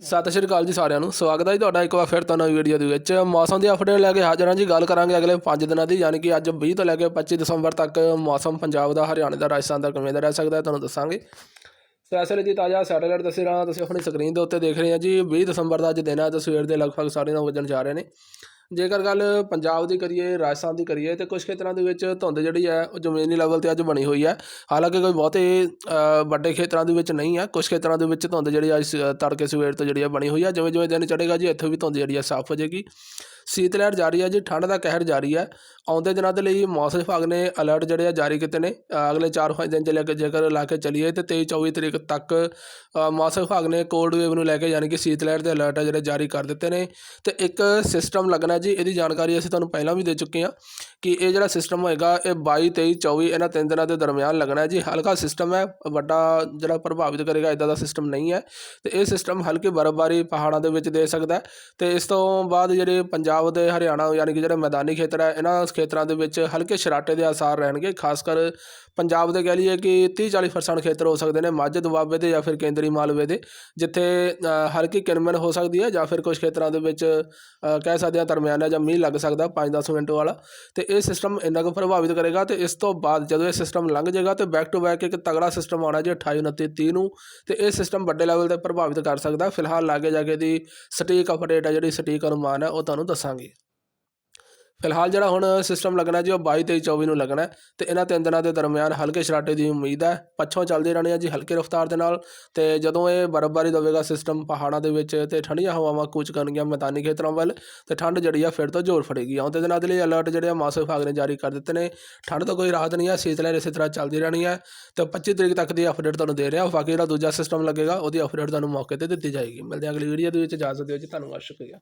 ਸਤਿ ਸ਼੍ਰੀ ਅਕਾਲ ਜੀ ਸਾਰਿਆਂ ਨੂੰ। ਸਵਾਗਤ ਹੈ ਜੀ ਤੁਹਾਡਾ ਇੱਕ ਵਾਰ ਫਿਰ ਤੋਂ ਨਵੀਂ ਵੀਡੀਓ ਦੇ ਵਿੱਚ। ਮੌਸਮ ਦੀ ਅਪਡੇਟ ਲੈ ਕੇ ਹਾਜ਼ਰ ਹਾਂ ਜੀ। ਗੱਲ ਕਰਾਂਗੇ ਅਗਲੇ 5 ਦਿਨਾਂ ਦੀ, ਯਾਨੀ ਕਿ ਅੱਜ 20 ਤੋਂ ਲੈ ਕੇ 25 ਦਸੰਬਰ ਤੱਕ ਮੌਸਮ ਪੰਜਾਬ ਦਾ, ਹਰਿਆਣਾ ਦਾ, ਰਾਜਸਥਾਨ ਦਾ ਕਿਵੇਂ ਦਾ ਰਹਿ ਸਕਦਾ ਹੈ ਤੁਹਾਨੂੰ ਦੱਸਾਂਗੇ। ਸੋ ਇਸ ਵੇਲੇ ਦੀ ਤਾਜ਼ਾ ਸੈਟੇਲਾਈਟ ਤਸਵੀਰਾਂ ਤੁਸੀਂ ਆਪਣੀ ਸਕਰੀਨ ਦੇ ਉੱਤੇ ਦੇਖ ਰਹੇ ਹੋ ਜੀ। 20 ਦਸੰਬਰ ਦਾ ਅੱਜ ਦਿਨ ਹੈ। ਤੇ ਸਵੇਰ ਦੇ ਲਗਭਗ 9:30 ਵਜਣ ਜਾ ਰਹੇ ਨੇ। ਜੇਕਰ ਗੱਲ ਪੰਜਾਬ ਦੀ ਕਰੀਏ, ਰਾਜਸਥਾਨ ਦੀ ਕਰੀਏ, ਤੇ ਕੁਝ ਖੇਤਰਾਂ ਦੇ ਵਿੱਚ ਧੁੰਦ ਜਿਹੜੀ ਹੈ, ਉਹ ਜ਼ਮੀਨੀ ਲੈਵਲ ਤੇ ਅੱਜ ਬਣੀ ਹੋਈ ਹੈ। ਹਾਲਾਂਕਿ ਕੋਈ ਬਹੁਤੇ ਵੱਡੇ ਖੇਤਰਾਂ ਦੇ ਵਿੱਚ ਨਹੀਂ ਹੈ। ਕੁਝ ਖੇਤਰਾਂ ਦੇ ਵਿੱਚ ਧੁੰਦ ਜਿਹੜੀ ਅੱਜ ਸ- ਤੜਕੇ ਸਵੇਰ ਤੋਂ ਜਿਹੜੀ ਹੈ ਬਣੀ ਹੋਈ ਹੈ। ਜਿਵੇਂ ਜਿਵੇਂ ਦਿਨ ਚੜ੍ਹੇਗਾ ਜੀ, ਇੱਥੋਂ ਵੀ ਧੁੰਦ ਜਿਹੜੀ ਹੈ ਸਾਫ਼ ਹੋ ਜਾਏਗੀ। ਸੀਤ ਲਹਿਰ ਜਾਰੀ ਹੈ ਜੀ, ਠੰਡ ਦਾ ਕਹਿਰ ਜਾਰੀ ਹੈ। ਆਉਂਦੇ ਦਿਨਾਂ ਦੇ ਲਈ ਮੌਸਮ ਵਿਭਾਗ ਨੇ ਅਲਰਟ ਜਿਹੜੇ ਆ ਜਾਰੀ ਕੀਤੇ ਨੇ। ਅਗਲੇ 4-5 ਦਿਨ ਚ ਲੈ ਕੇ ਜੇਕਰ ਲਾ ਕੇ ਚੱਲੀਏ ਤੇ 23-24 ਤਰੀਕ ਤੱਕ ਮੌਸਮ ਵਿਭਾਗ ਨੇ ਕੋਲਡ ਵੇਵ ਨੂੰ ਲੈ ਕੇ ਯਾਨੀ ਕਿ ਸੀਤ ਲਹਿਰ ਦੇ ਅਲਰਟ ਆ ਜਿਹੜੇ ਜਾਰੀ ਕਰ ਦਿੱਤੇ ਨੇ। ਤੇ ਇੱਕ ਸਿਸਟਮ ਲੱਗਣਾ ਜੀ, ਇਹਦੀ ਜਾਣਕਾਰੀ ਅਸੀਂ ਤੁਹਾਨੂੰ ਪਹਿਲਾਂ ਵੀ ਦੇ ਚੁੱਕੇ ਹਾਂ ਕਿ ਇਹ ਜਿਹੜਾ ਸਿਸਟਮ ਹੋਏਗਾ, ਇਹ 22 23 24 ਇਹਨਾਂ ਤਿੰਨ ਦਿਨਾਂ ਦੇ ਦਰਮਿਆਨ ਲੱਗਣਾ ਜੀ। ਹਲਕਾ ਸਿਸਟਮ ਹੈ, ਵੱਡਾ ਜਿਹੜਾ ਪ੍ਰਭਾਵਿਤ ਕਰੇਗਾ ਇਦਾਂ ਦਾ ਸਿਸਟਮ ਨਹੀਂ ਹੈ। ਤੇ ਇਹ ਸਿਸਟਮ ਹਲਕੀ ਬਰਫ਼ਬਾਰੀ ਪਹਾੜਾਂ ਦੇ ਵਿੱਚ ਦੇ ਸਕਦਾ ਹੈ। ਤੇ ਇਸ ਤੋਂ ਬਾਅਦ ਜਿਹੜੇ ਪੰਜਾਬ ਪੰਜਾਬ ਦੇ ਹਰਿਆਣਾ ਯਾਨੀ ਕਿ ਜਿਹੜੇ ਮੈਦਾਨੀ ਖੇਤਰ ਹੈ, ਇਹਨਾਂ ਖੇਤਰਾਂ ਦੇ ਵਿੱਚ ਹਲਕੇ ਸ਼ਰਾਟੇ ਦੇ ਆਸਾਰ ਰਹਿਣਗੇ, ਖਾਸ ਕਰ ਪੰਜਾਬ ਦੇ ਕਹਿ ਲਈਏ ਕਿ 30 40% ਖੇਤਰ ਹੋ ਸਕਦੇ ਨੇ, ਮਾਝੇ ਦੁਆਬੇ ਦੇ ਜਾਂ ਫਿਰ ਕੇਂਦਰੀ ਮਾਲਵੇ ਦੇ, ਜਿੱਥੇ ਹਲਕੀ ਕਿਨਮਨ ਹੋ ਸਕਦੀ ਹੈ ਜਾਂ ਫਿਰ ਕੁਝ ਖੇਤਰਾਂ ਦੇ ਵਿੱਚ ਕਹਿ ਸਕਦੇ ਹਾਂ ਦਰਮਿਆਨਾ ਜਾਂ ਮੀਂਹ ਲੱਗ ਸਕਦਾ 5-10 ਮਿੰਟ ਵਾਲਾ। ਤੇ ਇਹ ਸਿਸਟਮ ਇੰਨਾ ਕੁ ਪ੍ਰਭਾਵਿਤ ਕਰੇਗਾ ਤੇ ਇਸ ਤੋਂ ਬਾਅਦ ਜਦੋਂ ਇਹ ਸਿਸਟਮ ਲੰਘ ਜਾਏਗਾ ਤੇ ਬੈਕ ਟੂ ਬੈਕ ਇੱਕ ਤਗੜਾ ਸਿਸਟਮ ਆਉਣਾ ਜੀ 28 29 30 ਨੂੰ, ਤੇ ਇਹ ਸਿਸਟਮ ਵੱਡੇ ਲੈਵਲ ਤੇ ਪ੍ਰਭਾਵਿਤ ਕਰ ਸਕਦਾ। ਫਿਲਹਾਲ ਲਾਗੇ ਜਾ ਕੇ ਦੀ ਸਟੀਕ ਅਪਡੇਟ ਹੈ, ਜਿਹੜੀ ਸਟੀਕ ਅਨੁਮਾਨ ਹੈ, ਉਹ ਤੁਹਾਨੂੰ ਦੱਸਾਂਗੇ। ਫਿਲਹਾਲ ਜਿਹੜਾ ਹੁਣ ਸਿਸਟਮ ਲੱਗਣਾ ਜੀ, ਉਹ 22 23 24 ਨੂੰ ਲੱਗਣਾ ਹੈ ਤੇ ਇਹਨਾਂ ਤਿੰਨ ਦਿਨਾਂ ਦੇ ਦਰਮਿਆਨ ਹਲਕੇ ਸ਼ਰਾਟੇ ਦੀ ਉਮੀਦ ਹੈ। ਪੱਛੋਂ ਚੱਲਦੇ ਰਹਿਣੇ ਆ ਜੀ ਹਲਕੇ ਰਫ਼ਤਾਰ ਦੇ ਨਾਲ ਤੇ ਜਦੋਂ ਇਹ ਬਰਫ਼ਬਾਰੀ ਦੇਵੇਗਾ ਸਿਸਟਮ ਪਹਾੜਾਂ ਦੇ ਵਿੱਚ ਤੇ ਠੰਡੀਆਂ ਹਵਾਵਾਂ ਕੂਚ ਕਰਨਗੀਆਂ ਮੈਦਾਨੀ ਖੇਤਰਾਂ ਵੱਲ, ਤੇ ਠੰਡ ਜਿਹੜੀ ਆ ਫਿਰ ਤੋਂ ਜ਼ੋਰ ਫੜੇਗੀ। ਆਉਂਦੇ ਦਿਨਾਂ ਦੇ ਲਈ ਅਲਰਟ ਜਿਹੜੇ ਆ ਮੌਸਮ ਵਿਭਾਗ ਨੇ ਜਾਰੀ ਕਰ ਦਿੱਤੇ ਨੇ। ਠੰਡ ਤੋਂ ਕੋਈ ਰਾਹਤ ਨਹੀਂ ਹੈ ਸੀਤ ਲਹਿਰ ਇਸੇ ਤਰ੍ਹਾਂ ਚੱਲਦੀ ਰਹਿਣੀ ਹੈ ਤੇ 25 ਤਰੀਕ ਤੱਕ ਦੀ ਅਪਡੇਟ ਤੁਹਾਨੂੰ ਦੇ ਰਿਹਾ। ਬਾਕੀ ਜਿਹੜਾ ਦੂਜਾ ਸਿਸਟਮ ਲੱਗੇਗਾ, ਉਹਦੀ ਅਪਡੇਟ ਤੁਹਾਨੂੰ ਮੌਕੇ ਤੇ ਦਿੱਤੀ ਜਾਏਗੀ। ਮਿਲਦੇ ਅਗਲੀ ਵੀਡੀਓ ਦੇ ਵਿੱਚ। ਇਜਾਜ਼ਤ ਦਿਓ ਜੀ, ਧੰਨਵਾਦ, ਸ਼ੁਕਰੀਆ।